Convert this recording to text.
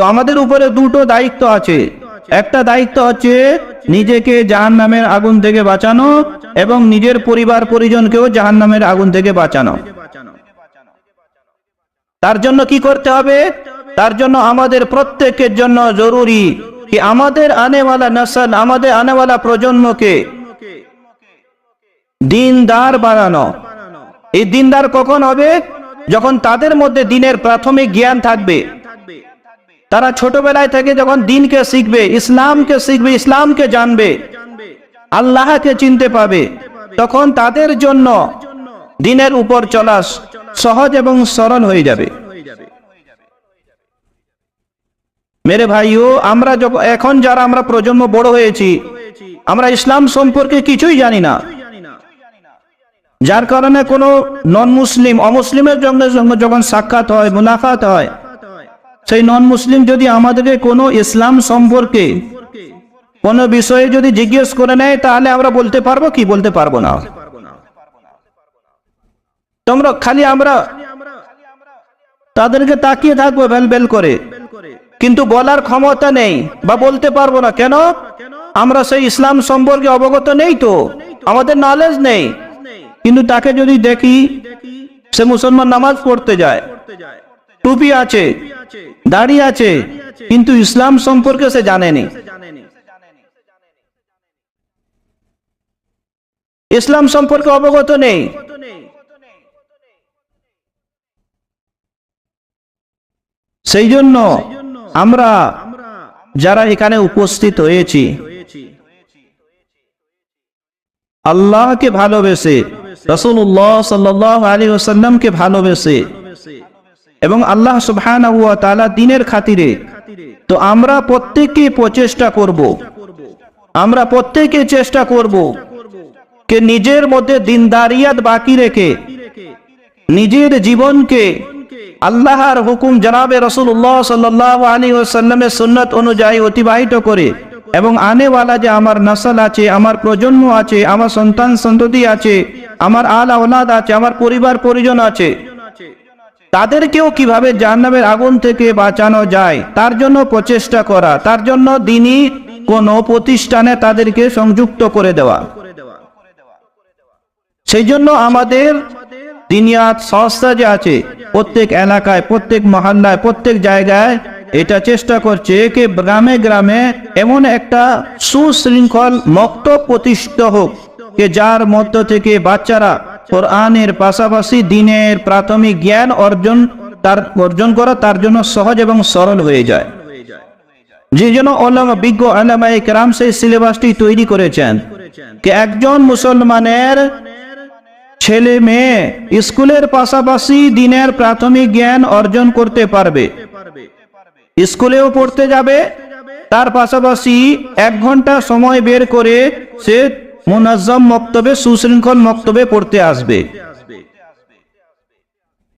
তো আমাদের উপরে দুটো দায়িত্ব আছে। একটা দায়িত্ব হচ্ছে নিজেকে জাহান নামের আগুন থেকে বাঁচানো এবং নিজের পরিবার পরিজনকেও জাহান নামের আগুন থেকে বাঁচানো। তার জন্য কি করতে হবে? তার জন্য আমাদের প্রত্যেকের জন্য জরুরি কি আমাদের আনেওয়ালা নসল, আমাদের আনেওয়ালা প্রজন্মকে দিনদার বানানো। এই দিনদার কখন হবে? যখন তাদের মধ্যে দিনের প্রাথমিক জ্ঞান থাকবে। তারা ছোটবেলায় থেকে যখন দিনকে শিখবে, ইসলামকে শিখবে, ইসলামকে জানবে, আল্লাহকে চিনতে পাবে, তখন তাদের জন্য দিনের উপর চলা সহজ এবং সরল হয়ে যাবে। মেরে ভাইও, আমরা যখন এখন যারা আমরা প্রজন্ম বড় হয়েছি, আমরা ইসলাম সম্পর্কে কিছুই জানি না। যার কারণে কোনো নন মুসলিম অমুসলিমের সঙ্গে যখন সাক্ষাৎ হয়, মুলাকাত হয় সেই নন মুসলিম যদি আমাদেরকে কোনো ইসলাম সম্পর্কে কোনো বিষয়ে যদি জিজ্ঞেস করে নেয়, তাহলে আমরা বলতে পারব কি? বলতে পারব না। তোমরা খালি আমরা তাদেরকে তাকিয়ে থাকব বেল বেল করে। কিন্তু বলার ক্ষমতা নেই বা বলতে পারব না। কেন? আমরা সেই ইসলাম সম্পর্কে অবগত নেই তো। আমাদের নলেজ নেই। কিন্তু তাকে যদি দেখি, সে মুসলমান নামাজ পড়তে যায়। টুপি আছে। দাড়ি আছে কিন্তু ইসলাম সম্পর্কে সে জানেনি। ইসলাম সম্পর্কে অবগত নেই। সেই জন্য আমরা যারা এখানে উপস্থিত হয়েছি আল্লাহকে ভালোবেসে রসুল্লাহ সাল্লাহ আলী ওসাল্লামকে ভালোবেসে এবং আল্লাহ সুবহান দিনের খাতিরে তো আমরা প্রত্যেকে প্রচেষ্টা করব। আমরা প্রত্যেকে চেষ্টা করব কে নিজের মধ্যে দিনদারিয়াত বাকি রেখে নিজের জীবনকে আল্লাহর হুকুম জনাবে রসুল্লাহ সাল্লাহ আলী ওসাল্লামের সুন্নত অনুযায়ী অতিবাহিত করে এবং আনেওয়ালা যে আমার নসল আছে, আমার প্রজন্ম আছে, আমার সন্তান সন্ততি আছে, আমার আল আওলাদ আছে, আমার পরিবার পরিজন আছে তাদেরকেও কীভাবে জাহান্নামের আগুন থেকে বাঁচানো যায়, তার জন্য প্রচেষ্টা করা, তার জন্য দিনই কোনো প্রতিষ্ঠানে তাদেরকে সংযুক্ত করে দেওয়া। সেই জন্য আমাদের দিনিয়াত সংস্থা যে আছে, প্রত্যেক এলাকায়, প্রত্যেক মহল্লায়, প্রত্যেক জায়গায় এটা চেষ্টা করছে যে গ্রামে গ্রামে এমন একটা সুশৃঙ্খল মক্ত প্রতিষ্ঠিত হোক যার মধ্য থেকে বাচ্চারা কোরআনের পাশাপাশি দিনের প্রাথমিক জ্ঞান অর্জন, তার অর্জন করা তার জন্য সহজ এবং সরল হয়ে যায়। যে জন্য ওলামা বিজ্ঞ আলামা একরাম সেই সিলেবাসটি তৈরি করেছেন একজন মুসলমানের ছেলে মেয়ে স্কুলের পাশাপাশি দিনের প্রাথমিক জ্ঞান অর্জন করতে পারবে। স্কুলেও পড়তে যাবে, তার পাশাপাশি এক ঘণ্টা সময় বের করে সে মুনাজ্জম মক্তবে সুশৃঙ্খল মক্তবে পড়তে আসবে।